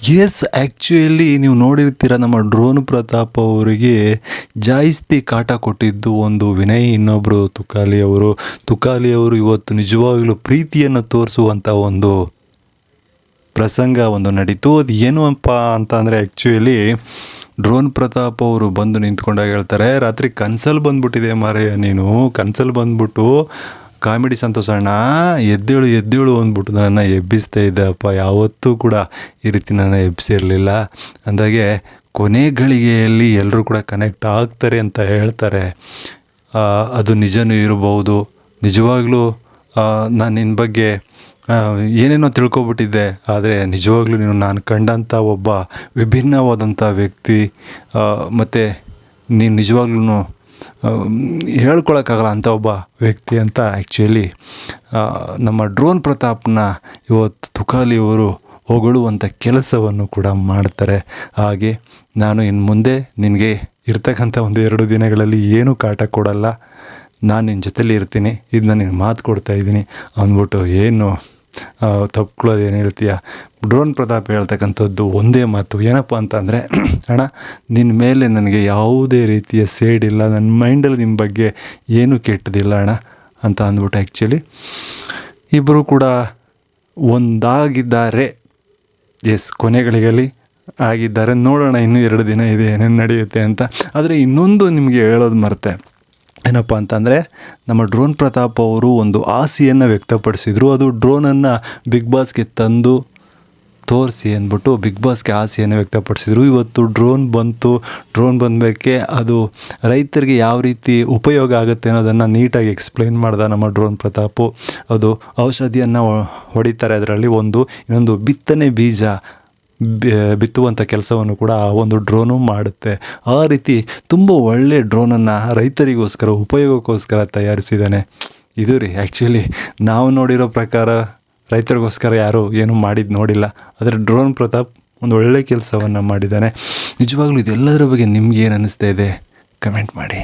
S actually ನೀವು ನೋಡಿರ್ತೀರ ನಮ್ಮ ಡ್ರೋನ್ ಪ್ರತಾಪ್ ಅವರಿಗೆ ಜಾಸ್ತಿ ಕಾಟ ಕೊಟ್ಟಿದ್ದು ಒಂದು ವಿನಯ್ ಇನ್ನೊಬ್ಬರು ತುಕಾಲಿ ಅವರು. ತುಕಾಲಿ ಅವರು ಇವತ್ತು ನಿಜವಾಗಲೂ ಪ್ರೀತಿಯನ್ನು ತೋರಿಸುವಂಥ ಒಂದು ಪ್ರಸಂಗ ಒಂದು ನಡೀತು. ಅದು ಏನು ಅಪ್ಪ ಅಂತ ಅಂದರೆ ಆ್ಯಕ್ಚುಯಲಿ ಡ್ರೋನ್ ಪ್ರತಾಪ್ ಅವರು ಬಂದು ನಿಂತ್ಕೊಂಡಾಗ ಹೇಳ್ತಾರೆ, ರಾತ್ರಿ ಕನ್ಸಲ್ಲಿ ಬಂದ್ಬಿಟ್ಟಿದೆ ಮಾರಯ್ಯ ನೀನು, ಕನ್ಸಲ್ಲಿ ಬಂದ್ಬಿಟ್ಟು ಕಾಮಿಡಿ ಸಂತೋಷಣ್ಣ ಎದ್ದೇಳು ಎದ್ದೇಳು ಅಂದ್ಬಿಟ್ಟು ನನ್ನನ್ನು ಎಬ್ಬಿಸ್ತಾ ಅಪ್ಪ ಯಾವತ್ತೂ ಕೂಡ ಈ ರೀತಿ ನನ್ನ ಎಬ್ಬಿಸಿರಲಿಲ್ಲ ಅಂದಾಗೆ ಕೊನೆ ಗಳಿಗೆಯಲ್ಲಿ ಎಲ್ಲರೂ ಕೂಡ ಕನೆಕ್ಟ್ ಆಗ್ತಾರೆ ಅಂತ ಹೇಳ್ತಾರೆ. ಅದು ನಿಜನೂ ಇರಬಹುದು. ನಿಜವಾಗ್ಲೂ ನಾನು ನಿನ್ನ ಬಗ್ಗೆ ಏನೇನೋ ತಿಳ್ಕೊಬಿಟ್ಟಿದ್ದೆ. ಆದರೆ ನಿಜವಾಗ್ಲೂ ನೀನು ನಾನು ಕಂಡಂಥ ಒಬ್ಬ ವಿಭಿನ್ನವಾದಂಥ ವ್ಯಕ್ತಿ. ಮತ್ತು ನೀನು ನಿಜವಾಗ್ಲೂ ಹೇಳ್ಕೊಳಕ್ಕಾಗಲ್ಲ ಅಂಥ ಒಬ್ಬ ವ್ಯಕ್ತಿ ಅಂತ ಆ್ಯಕ್ಚುಲಿ ನಮ್ಮ ಡ್ರೋನ್ ಪ್ರತಾಪ್ನ ಇವತ್ತು ತುಕಾಲಿ ಅವರು ಹೊಗಳುವಂಥ ಕೆಲಸವನ್ನು ಕೂಡ ಮಾಡ್ತಾರೆ. ಹಾಗೆ ನಾನು ಇನ್ನು ಮುಂದೆ ನಿನಗೆ ಇರ್ತಕ್ಕಂಥ ಒಂದು ಎರಡು ದಿನಗಳಲ್ಲಿ ಏನೂ ಕಾಟ ಕೊಡಲ್ಲ. ನಾನು ನಿನ್ನ ಜೊತೇಲಿ ಇರ್ತೀನಿ. ಇದು ನಾನು ಮಾತು ಕೊಡ್ತಾ ಇದ್ದೀನಿ. ಅಂದ್ಬಿಟ್ಟು ಏನು ತಪ್ಕೊಳ್ಳೋದು ಏನು ಹೇಳ್ತೀಯ? ಡ್ರೋನ್ ಪ್ರತಾಪ್ ಹೇಳ್ತಕ್ಕಂಥದ್ದು ಒಂದೇ ಮಾತು. ಏನಪ್ಪ ಅಂತ ಅಂದರೆ ಅಣ್ಣ ನಿನ್ನ ಮೇಲೆ ನನಗೆ ಯಾವುದೇ ರೀತಿಯ ಸೇಡ್ ಇಲ್ಲ ನನ್ನ ಮೈಂಡಲ್ಲಿ ನಿಮ್ಮ ಬಗ್ಗೆ ಏನೂ ಕೆಟ್ಟದಿಲ್ಲ ಅಣ್ಣ ಅಂತ ಅಂದ್ಬಿಟ್ಟು ಆ್ಯಕ್ಚುಲಿ ಇಬ್ಬರು ಕೂಡ ಒಂದಾಗಿದ್ದಾರೆ. ಎಸ್ ಕೊನೆಗಳಿಗಲಿ ಆಗಿದ್ದಾರೆ. ನೋಡೋಣ ಇನ್ನೂ ಎರಡು ದಿನ ಇದೆ, ಏನೇನು ನಡೆಯುತ್ತೆ ಅಂತ. ಆದರೆ ಇನ್ನೊಂದು ನಿಮಗೆ ಹೇಳೋದು ಮರೆತೆ. ಏನಪ್ಪ ಅಂತಂದರೆ, ನಮ್ಮ ಡ್ರೋನ್ ಪ್ರತಾಪ್ ಅವರು ಒಂದು ಆಸೆಯನ್ನು ವ್ಯಕ್ತಪಡಿಸಿದರು. ಅದು ಡ್ರೋನನ್ನು ಬಿಗ್ ಬಾಸ್ಗೆ ತಂದು ತೋರಿಸಿ ಅಂದ್ಬಿಟ್ಟು ಬಿಗ್ ಬಾಸ್ಗೆ ಆಸೆಯನ್ನು ವ್ಯಕ್ತಪಡಿಸಿದರು. ಇವತ್ತು ಡ್ರೋನ್ ಬಂತು, ಡ್ರೋನ್ ಬಂದಬೇಕೆ ಅದು ರೈತರಿಗೆ ಯಾವ ರೀತಿ ಉಪಯೋಗ ಆಗುತ್ತೆ ಅನ್ನೋದನ್ನು ನೀಟಾಗಿ ಎಕ್ಸ್ಪ್ಲೈನ್ ಮಾಡ್ದ ನಮ್ಮ ಡ್ರೋನ್ ಪ್ರತಾಪು. ಅದು ಔಷಧಿಯನ್ನು ಹೊಡಿತಾರೆ ಅದರಲ್ಲಿ ಒಂದು, ಇನ್ನೊಂದು ಬಿತ್ತನೆ ಬೀಜ ಬಿತ್ತುವಂಥ ಕೆಲಸವನ್ನು ಕೂಡ ಆ ಒಂದು ಡ್ರೋನು ಮಾಡುತ್ತೆ. ಆ ರೀತಿ ತುಂಬ ಒಳ್ಳೆ ಡ್ರೋನನ್ನು ರೈತರಿಗೋಸ್ಕರ, ಉಪಯೋಗಕ್ಕೋಸ್ಕರ ತಯಾರಿಸಿದ್ದಾನೆ. ಇದು ರೀ ಆ್ಯಕ್ಚುಲಿ ನಾವು ನೋಡಿರೋ ಪ್ರಕಾರ ರೈತರಿಗೋಸ್ಕರ ಯಾರೂ ಏನೂ ಮಾಡಿದ್ದು ನೋಡಿಲ್ಲ. ಆದರೆ ಡ್ರೋನ್ ಪ್ರತಾಪ್ ಒಂದು ಒಳ್ಳೆ ಕೆಲಸವನ್ನು ಮಾಡಿದ್ದಾನೆ. ನಿಜವಾಗ್ಲೂ ಇದೆಲ್ಲದರ ಬಗ್ಗೆ ನಿಮ್ಗೆ ಏನು ಅನ್ನಿಸ್ತಾ ಇದೆ? ಕಮೆಂಟ್ ಮಾಡಿ.